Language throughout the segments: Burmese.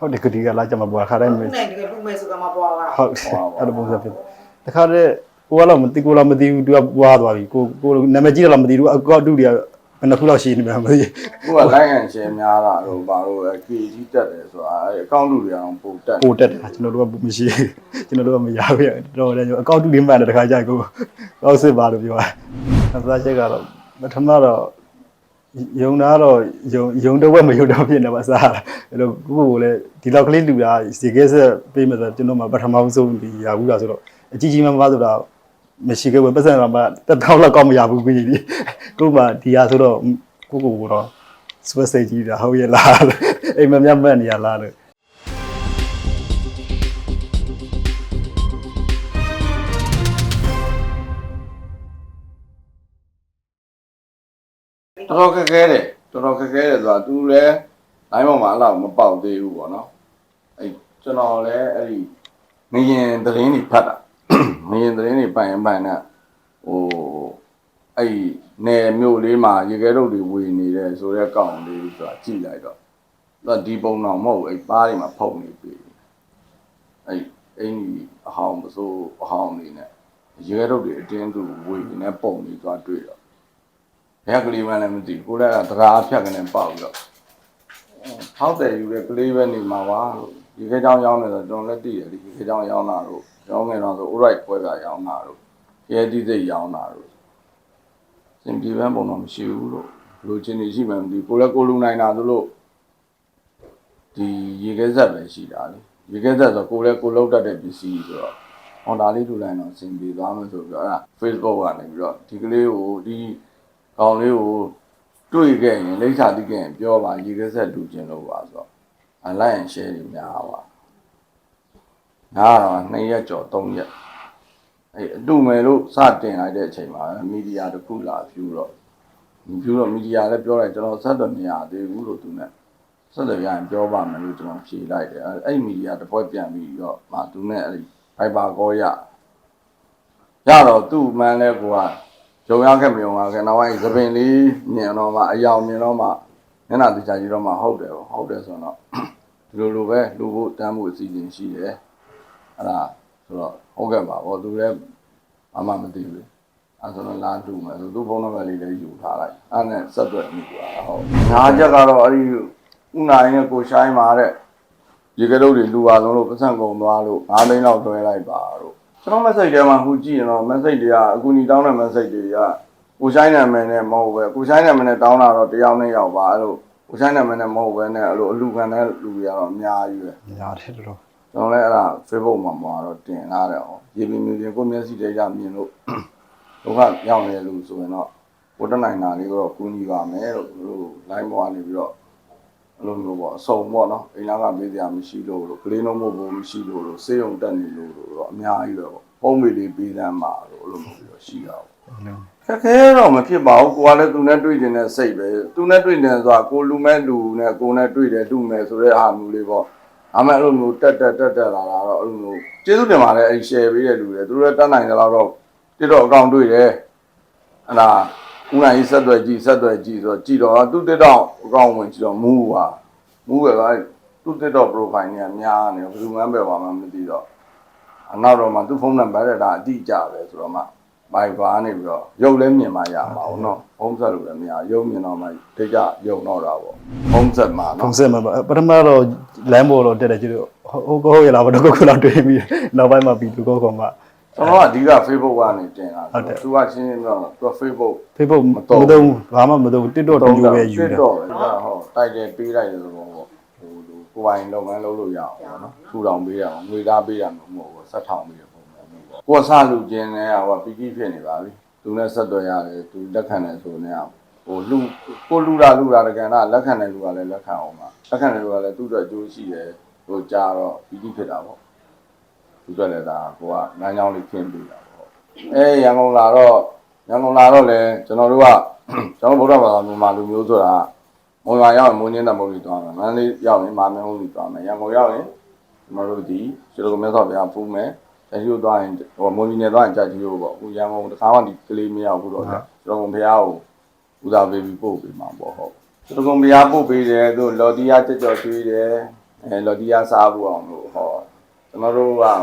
ဟုတ်တယ်ဂတိကလာကြမှာပွားခါတိုင်းခုမယ်နိုင်တကယ်လူမဲဆိုကမှပွားတာဟုတ်အဲ့လိုပုံစံဖြစ်တခါတည်းကိုကတော့မသိကိုတော့မသိဘူးသူကပွားသွားပြီကိုကိုနာမည်ကြီးတော့မသိဘူးအကောက်တူတွေကဘယ်နှခုလောက်ရှိနေမှမသိခုကလိုက်ရန်ရှယ်များတာတော့ဘာလို့အကေကြီးတက်တယ်ဆိုတာအဲအကောင့်လူတွေအောင်ပို့တက်ပိုတက်တယ်ကျွန်တော်တို့ကမရှိကျွန်တော်တို့ကမရဘူးတော့တယ်အကောက်တူလေးမှန်တယ်တခါကြကိုတော့စစ်ပါလို့ပြောတာအစားချက်ကတော့ပထမတော့ ယုံတာတော့ယုံယုံတော့မယုံတော့ဖြစ်နေပါစားအဲ့လိုကိုကိုလည်းဒီလောက်ကလေးလူတာစီကဲဆက်ပေးမယ်ဆိုကျွန်တော်မှပထမဆုံးဒီရဘူးလားဆိုတော့အကြီးကြီးမမဆိုတာမရှိခဲ့ဘူးပတ်စံတော့မှတက်တော့လောက်ကောက်မရဘူးကြီးကိုမှဒီဟာဆိုတော့ကိုကိုကတော့စပက်စိတ်ကြီးတာဟုတ်ရဲ့လားအိမ်မမြတ်မက်နေရလားလို့ တော်တော်ခက်ခဲတယ်တော်တော်ခက်ခဲတယ်ဆိုတာ तू လည်းလိုင်းပေါ်မှာအဲ့လောက်မပေါက်သေးဘူးပေါ့နော်အဲကျွန်တော်လည်းအဲ့ဒီငရင်သတင်းတွေဖတ်တာငရင်သတင်းတွေပိုင်ရင်ပိုင်နဲ့ဟိုအဲ့ဒီနယ်မြို့လေးမှာရေခဲတုပ်တွေဝေနေတယ်ဆိုတဲ့ကောင်လေးဆိုတာကြည့်လိုက်တော့သူကဒီပုံတော်မဟုတ်ဘူးအဲ့ပါးတွေမှာဖုန်နေပြီအဲ့အင်းကြီးအဟောင်းမစိုးအဟောင်းနေနဲ့ရေခဲတုပ်တွေအတင်းသူဝေနေပုံတွေသွားတွေ့တော့ ဘယ်ကလေးမှလည်းမသိဘူးကိုလည်းကတရားဖြတ်ကနေပေါက်ပြီးတော့ဟောက်တယ်ယူတဲ့ကလေးပဲနေမှာပါလို့ဒီခေတ်ကြောင်ရောင်းနေတော့ကျွန်တော်လည်းသိတယ်ဒီခေတ်ကြောင်ရောင်းတာတို့ရောင်းငယ်တော့ဆို alright ပွဲကရောင်းတာတို့ရဲတိစိတ်ရောင်းတာတို့စင်ပြေပန်းပုံတော့မရှိဘူးလို့လူချင်းနေရှိမှမသိဘူးကိုလည်းကိုလူနိုင်တာဆိုလို့ဒီရေခဲဆက်ပဲရှိတာလေရေခဲဆက်ဆိုကိုလည်းကိုလောက်တတ်တဲ့ပစ္စည်းဆိုတော့ဟော်ဒါလေးလူလိုက်တော့စင်ပြေသွားမယ်ဆိုပြီးတော့အဲ့ဒါ Facebook ကနေပြီးတော့ဒီကလေးကိုဒီ ကောင်လေးကိုတွေ့ခဲ့ရင်လိမ့်စာတိခဲ့ရင်ပြောပါရေခဲဆက်လူချင်းလို့ပါဆိုတော့အလိုက်ရင် share တွေများပါနားတော့2ရက်ကျော်3ရက်အဲအတူမယ်လို့စတင်လိုက်တဲ့အချိန်မှာမီဒီယာတစ်ခုလာဖြူတော့ဖြူတော့မီဒီယာလည်းပြောလိုက်ကျွန်တော်ဆက်တော့မရသေးဘူးလို့သူနဲ့ဆက်တော့ရရင်ပြောပါမယ်လို့ကျွန်တော်ဖြေလိုက်တယ်အဲအဲ့မီဒီယာတစ်ပွဲပြန်ပြီးတော့မှသူနဲ့အဲ့ဒီ Viber call ရရတော့သူ့မှန်းလဲကိုက ဂျုံရခဲ့မယုံရခဲ့နောက်ပိုင်းသပင်လေးမြင်တော့မှအယောင်မြင်တော့မှမျက်နှာတိကျကြီးတော့မှဟုတ်တယ်ဟုတ်တယ်ဆိုတော့ဒီလိုလိုပဲလူဖို့တမ်းဖို့အစီအစဉ်ရှိတယ်အဲ့ဒါဆိုတော့ဟုတ်ကဲ့ပါဘောသူလည်းအမှမသိဘူးအဲ့ဆိုတော့လာတူမယ်ဆိုသူ့ဖုန်းနံပါတ်လေးလည်းယူထားလိုက်အဲ့နဲ့ဆက်သွယ်မိသွားတာဟုတ်ညာချက်ကတော့အဲ့ဒီဥနာရင်းနဲ့ကိုရှိုင်းပါတဲ့ရေကလေးတွေလူပါလုံးလို့ပတ်စံကုန်သွားလို့၅သိန်းလောက်တွဲလိုက်ပါတော့ ကျွန်တော် message ထဲမှာဟိုကြည့်ရင်တော့ message တွေကအကူအညီတောင်းတဲ့ message တွေကကိုဆိုင်နာမည်နဲ့မဟုတ်ပဲကိုဆိုင်နာမည်နဲ့တောင်းတာတော့တယောက်နဲ့ရောက်ပါအဲ့လိုကိုဆိုင်နာမည်နဲ့မဟုတ်ပဲနဲ့အဲ့လိုအလူခံတဲ့လူတွေကတော့အများကြီးပဲရတယ်တော်တော်ကျွန်တော်လည်းအဲ့ဒါ Facebook မှာမှာတော့တင်လာတယ်ဟောရေပင်မြင်ကိုမျက်စိတည်းရမြင်လို့ဒုက္ခရောက်နေလို့ဆိုရင်တော့ကိုတက်နိုင်တာလေးတော့ကူညီပါမယ်လို့သူတို့ line ပေါ်ကနေပြီးတော့ အဲ့လိုမျိုးပေါ့အစုံပေါ့နော်အိမ်လာကမေးစရာမရှိလို့လို့ကလေးလုံးမို့ဘူးမရှိလို့လို့စေးုံတက်နေလို့လို့တော့အများကြီးပဲပေါ့ပုံမေလေးပေးတမ်းပါလို့အဲ့လိုမျိုးပြီးတော့ရှိတာပေါ့ခက်ခဲတော့မဖြစ်ပါဘူးကိုကလည်းသူနဲ့တွေ့နေတဲ့စိတ်ပဲသူနဲ့တွေ့နေဆိုတာကိုလူမဲ့လူနဲ့ကိုနဲ့တွေ့တယ်လူမဲ့ဆိုတဲ့အားမျိုးလေးပေါ့အမေအဲ့လိုမျိုးတက်တက်တက်တက်လာတာတော့အဲ့လိုမျိုးကျေးဇူးတင်ပါတယ်အဲ့ share ပေးတဲ့လူတွေသူတို့လည်းတတ်နိုင်ကြတော့တော့တိတော့အကောင့်တွေ့တယ်အဲ့ဒါ ဦးနိုင်ဆက်သွယ်ကြည့်ဆက်သွယ်ကြည့်ဆိုတော့ကြည့်တော့သူတိတော့အကောင့်ဝင်ကြည့်တော့မူးပါမူးပဲကသူတိတော့ profile เนี่ยများနေဘယ်သူမှပဲပါမှမသိတော့အနောက်တော့မှသူဖုန်းနံပါတ်တဲ့ဒါအတိအကျပဲဆိုတော့မှ မိုက်ပါနေပြီးတော့ရုပ်လည်းမြင်မှရမှာပေါ့နော်ဖုံးဆက်လို့လည်းမရရုပ်မြင်တော့မှတိတ်ကြရုံတော့တာပေါ့ဖုံးဆက်မှာ ဖုံ နော် းဆက်မှာပါပထမတော့လမ်းပေါ်တော့တက်တယ်ကျတော့ဟုတ်ကောဟုတ်ရလားဘာတော့ကိုလောက်တွေးပြီးနောက်ပိုင်းမှာပြီးသူကောကောင် ကကျွန်တော်ကအဓိက Facebook ကနေတင်တာဟုတ်တယ် သူကရှင်းရှင်းပြောတော့သူက Facebook Facebook မမသုံးသုံးဘူးဘာမှမသုံးဘူး TikTok တူတူပဲယူတယ်တော့ပဲဒါဟုတ်တိုက်တယ်ပေးလိုက်တယ်ဆိုတော့ပေါ့ဟိုလူကိုယ်ပိုင်လုပ်ငန်းလုပ်လို့ရအောင်ပေါ့နော်ထူထောင်ပေးရအောင်ငွေသားပေးရမှာမဟုတ်ဘူးဆက်ထောင်ပေးရပုံစံမျိုးပေါ့ကိုယ်ဆလူချင်းနဲ့ဟိုပီတိဖြစ်နေပါပြီသူနဲ့ဆက်သွယ်ရတယ်သူလက်ခံတယ်ဆိုနေအောင်ဟိုလူကိုလူတာလူတာတကယ်တော့လက်ခံတယ်လူကလည်းလက်ခံအောင်ပါလက်ခံတယ်လူကလည်းသူ့အတွက်အကျိုးရှိတယ်ဟိုကြာတော့ပီတိဖြစ်တာပေါ့ သူတို့လည်းဒါကိုကလမ်းကြောင်းလေးခင်းပေးတာပေါ့အဲရန်ကုန်လာတော့ရန်ကုန်လာတော့လေကျွန်တော်တို့ကကျွန်တော်ဗုဒ္ဓဘာသာမြန်မာလူမျိုးဆိုတာမွန်ရွာရောက်ရင်မွန်ညင်းတဲ့မုံကြီးသွားမယ်မန္တလေးရောက်ရင်မာမင်းဟုတ်ကြီးသွားမယ်ရန်ကုန်ရောက်ရင်ကျွန်တော်တို့ဒီကျွန်တော်တို့မြတ်စွာဘုရားဖူးမယ်တရှိသွားရင်ဟိုမွန်ကြီးနယ်သွားရင်ကြာကြီးလို့ပေါ့ဟိုရန်ကုန်တစ်ခါမှဒီကလေးမရောက်ဘူးတော့ကြာကျွန်တော်ဘုရားကိုဦးစားပေးပြီးပို့ပေးမှာပေါ့ဟုတ်ကျွန်တော်ဘုရားပို့ပေးတယ်သူလော်တီယာကြကြော်ကျွေးတယ်အဲလော်တီယာစားဖို့အောင်လို့ဟော ကျွန်တော်တို့ကဟို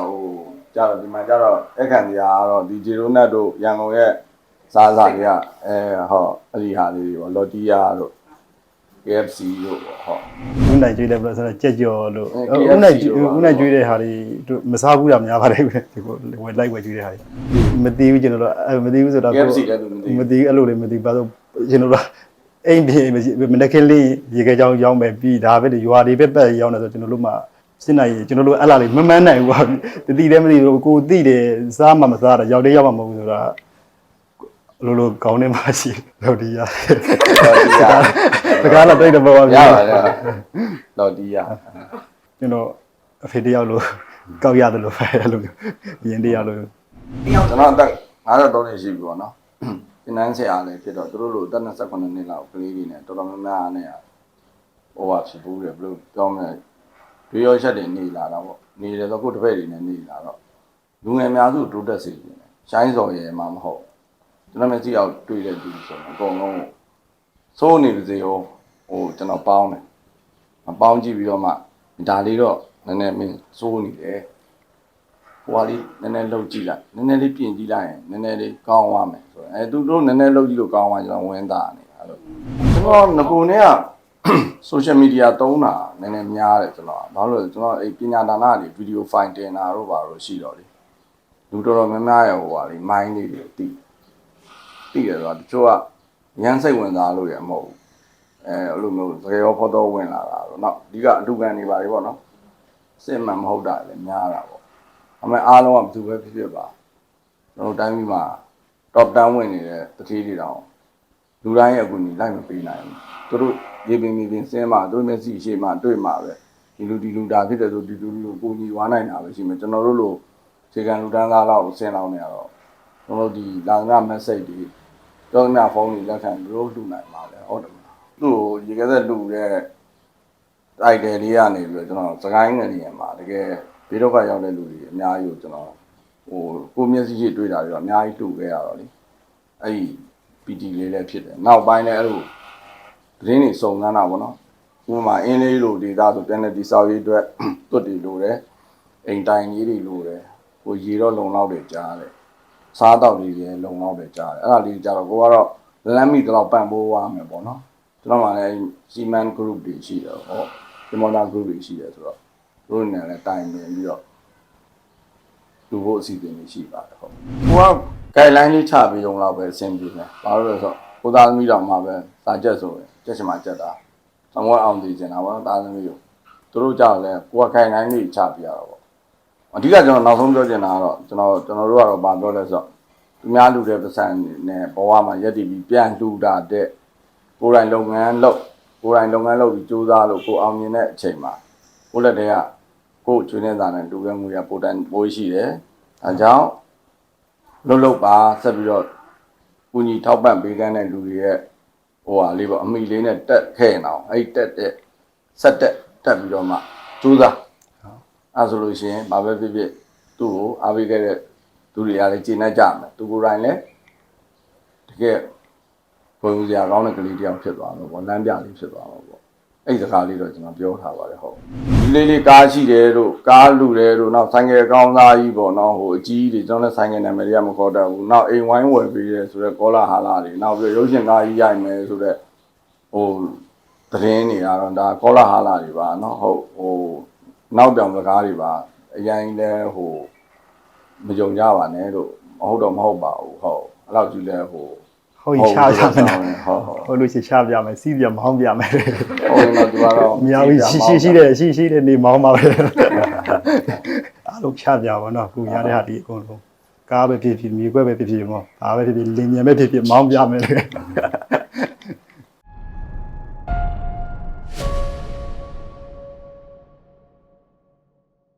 ကြတော့ဒီမှာကြတော့အခန့်တရားကတော့ဒီဂျီရိုနက်တို့ရန်ကုန်ရဲ့စားစားတွေကအဲဟောအဲ့ဒီဟာလေးတွေပေါ့လော်တီယာတို့ KFC တို့ပေါ့ဟောဦးနိုင်ကျွေးတယ်ဘယ်လိုဆိုတော့ကြက်ကြော်လို့အဲဦးနိုင် KFC တို့ပါဦးနိုင်ကျွေးတဲ့ဟာတွေတို့မစားဘူးတာများပါတယ်ဒီကိုဝယ်လိုက်ဝယ်ကျွေးတဲ့ဟာတွေမသိဘူးကျွန်တော်တို့အဲမသိဘူးဆိုတော့ KFC လည်းသူမသိဘူးမသိဘူးအဲ့လိုလည်းမသိဘူးဘာလို့ကျွန်တော်တို့အိမ်ပြင်မနက်ခင်းလေးရေခဲချောင်းရောင်းမယ်ပြီးဒါပဲရွာတွေပဲပတ်ရောင်းတယ်ဆိုကျွန်တော်တို့မှ စစ်နိုင်ကျွန်တော်တို့အဲ့လာလေးမမှန်းနိုင်ဘူးကွာတတိလည်းမသိဘူးကိုသိတယ်စားမှမစားတာရောက်တယ်ရောက်မှမဟုတ်ဘူးဆိုတာလိုလိုကောင်းနေမှရှိလို့ဒီရလော်တီယာတကားလာတိတ်တော့ပေါ့ရဗျာပါတယ်လော်တီယာကျွန်တော်အဖေတယောက်လို့ကောက်ရတယ်လို့ပဲအဲ့လိုမျိုးရင်တယောက်လို့ကျွန်တော်အသက်53နှစ်ရှိပြီပေါ့နော်ဒီနန်းဆရာလည်းဖြစ်တော့သူတို့လိုအသက်28နှစ်လောက်ကလေးတွေနဲ့တော်တော်များများနဲ့ဟိုဟာဖြစ်ဘူးတယ်ဘယ်လိုပြောမလဲ တွေရောချက်တွေနေလာတာပေါ့နေတယ်ဆိုကိုယ်တစ်ဖက်တွေနဲ့နေလာတော့လူငယ်များစုတိုးတက်စေတယ်ရှိုင်းစော်ရဲမှာမဟုတ်ကျွန်တော်မျက်စိအောင်တွေ့တဲ့သူဆိုတော့အကုန်လုံးစိုးနေပါစေဟိုဟိုကျွန်တော်ပေါင်းတယ်မပေါင်းကြည့်ပြီးတော့မှဒါလေးတော့နည်းနည်းမင်းစိုးနေတယ်ဟိုဟာလေးနည်းနည်းလှုပ်ကြည့်လိုက်နည်းနည်းလေးပြင်ကြည့်လိုက်ရင်နည်းနည်းလေးကောင်းသွားမယ်ဆိုတော့အဲသူတို့နည်းနည်းလှုပ်ကြည့်လို့ကောင်းသွားကျွန်တော်ဝင်းသားနေတာအဲ့လိုကျွန်တော်ငကိုနဲ့က social media သုံးတာနည်းနည်းများတယ်ကျွန်တော်ဘာလို့လဲကျွန်တော်အဲ့ပညာဒါနတွေ video file တင်တာတို့ပါတော့ရှိတော့လေလူတော်တော်များများရဟိုပါလေ mind လေးတွေတိတိရတော့တချို့ကရမ်းစိတ်ဝင်စားလို့ရမဟုတ်ဘူးအဲအဲ့လိုမျိုးသကယ်ရောဖော်တော်ဝင်လာတာတော့နောက်အဓိကအလူကန်နေပါလေပေါ့နော်စစ်မှန်မဟုတ်တာလည်းများတာပေါ့အမေအားလုံးကဘယ်သူပဲဖြစ်ဖြစ်ပါကျွန်တော်တိုင်းပြည်မှာ top 10ဝင်နေတဲ့တတိတွေတောင်လူတိုင်းရဲ့အကူအညီလိုက်မပေးနိုင်ဘူးသူတို့ ရေပင်မြေပင်စင်းမှာသူတို့မျက်စိရှိမှတွေ့မှာပဲဒီလူဒီလူဒါဖြစ်တယ်ဆိုဒီလူလူကိုညီဝါနိုင်တာပဲရှိမယ်ကျွန်တော်တို့လိုခြေကံလူတန်းသားလောက်ကိုဆင်းလောင်းနေရတော့ကျွန်တော်တို့ဒီလာငါ message တွေတော့ညဖုန်းတွေလက်ခံဘလို့လှူနိုင်ပါလဲဟုတ်တယ်မလားသူ့ကိုရေကဲတဲ့လူတဲ့တိုက်တယ်လေးကနေပြီးတော့ကျွန်တော်စကိုင်းငယ်နေရမှာတကယ်ဘေးဒုက္ခရောက်တဲ့လူတွေအများကြီးကိုကျွန်တော်ဟိုကိုမျက်စိရှိတွေ့တာတွေတော့အများကြီးတူခဲ့ရတော့လေအဲ့ဒီ PT လေးလည်းဖြစ်တယ်နောက်ပိုင်းလည်းအဲ့လို သတင်းတွေစုံစမ်းတာပေါ့နော်ဥပမာအင်းလေးလိုဒေတာဆိုပြန်တဲ့ဒီဆောက်ရေးအတွက်တွတ်တွေလိုတယ်အိမ်တိုင်ကြီးတွေလိုတယ်ဟိုရေတော့လုံလောက်တယ်ကြားတယ်စားတော့လေးတွေလုံလောက်တယ်ကြားတယ်အဲ့ဒါလေးကြတော့ကိုကတော့လမ်းမိတော့ပန့်ပိုးသွားမယ်ပေါ့နော်ကျွန်တော်မှလည်းစီမန် group တွေရှိတယ်ဟောဒီမော်ဒါ group တွေရှိတယ်ဆိုတော့တို့နဲ့လည်းတိုင်ပင်ပြီးတော့လူဖို့အစီအစဉ်တွေရှိပါတယ်ဟုတ်ကိုက guideline လေးချပြီးရုံလောက်ပဲအဆင်ပြေတယ်ဘာလို့လဲဆိုတော့ကိုသားသမီးတော်မှာပဲစာချက်ဆိုရင် ချက်ချင်မှချက်တာသမောအောင်သိချင်တာပေါ့သားသမီးကိုသူတို့ကြောက်လဲကိုက guideline လေးချပြရတော့ပေါ့အဓိကကျွန်တော်နောက်ဆုံးပြောချင်တာကတော့ကျွန်တော်ကျွန်တော်တို့ကတော့ဗာပြောလဲဆိုတော့သူများလူတဲ့ပတ်စံနဲ့ဘဝမှာရက်တည်ပြီးပြန်လှူတာတဲ့ကိုယ်တိုင်လုပ်ငန်းလုပ်ကိုယ်တိုင်လုပ်ငန်းလုပ်ပြီးစူးစမ်းလို့ကိုယ်အောင်မြင်တဲ့အချိန်မှာကိုယ့်လက်ထဲကကိုယ်ကျွေးနေတာနဲ့လူပဲငွေရပိုတန်ပိုးရှိတယ်။အဲကြောင့်လှုပ်လှုပ်ပါဆက်ပြီးတော့ကုညီထောက်ပံ့ပေးကမ်းတဲ့လူတွေရဲ့ ဟိုဟာလေးပေါ့အမိလေးနဲ့တက်ခဲ့နေအောင်အဲ့ဒီတက်တဲ့ဆက်တက်တက်ပြီးတော့မှစူးစမ်းအဲဆိုလို့ရှိရင်ဘာပဲဖြစ်ဖြစ်သူ့ကိုအားပေးခဲ့တဲ့သူတွေကလည်းကျေနပ်ကြမယ်သူကိုယ်တိုင်လည်းတကယ်ဘုံစရာကောင်းတဲ့ကလေးတစ်ယောက်ဖြစ်သွားတော့ဗောလမ်းပြလေးဖြစ်သွားတော့ဗော အဲ့ဒီစကားလေးတော့ကျွန်တော်ပြောထားပါတယ်ဟုတ်ဒီလေးလေးကားရှိတယ်တို့ကားလူတယ်တို့နောက်ဆိုင်ငယ်ကောင်းသားကြီးပေါ့နော်ဟိုအကြီးတွေကျွန်တော်လည်းဆိုင်ငယ်နာမည်တွေကမခေါ်တတ်ဘူးနောက်အိမ်ဝိုင်းဝယ်ပေးတယ်ဆိုတော့ကောလာဟာလာတွေနောက်ပြီးရုပ်ရှင်ကားကြီးရိုက်မယ်ဆိုတော့ဟိုသတင်းတွေကတော့ဒါကောလာဟာလာတွေပါနော်ဟုတ်ဟိုနောက်ပြောင်စကားတွေပါအရင်လဲဟိုမကြုံကြပါနဲ့လို့မဟုတ်တော့မဟုတ်ပါဘူးဟုတ်အဲ့လောက်ကြီးလဲဟို ဟုတ်ချပြမယ်ဟုတ်ဟုတ်ဟုတ်လို့ရှိချပြမယ်စီးပြမောင်းပြမယ်ဟုတ်ရင်တော့ဒီကတော့မြောင်ရှိရှိရှိတဲ့ရှိရှိတဲ့နေမောင်းပါပဲအားလုံးချပြပါတော့ခုရတဲ့ဟာဒီအကုန်လုံးကားပဲဖြစ်ဖြစ်မြေခွဲပဲဖြစ်ဖြစ်မောဘာပဲဖြစ်ဖြစ်လင်မြန်ပဲဖြစ်ဖြစ်မောင်းပြမယ်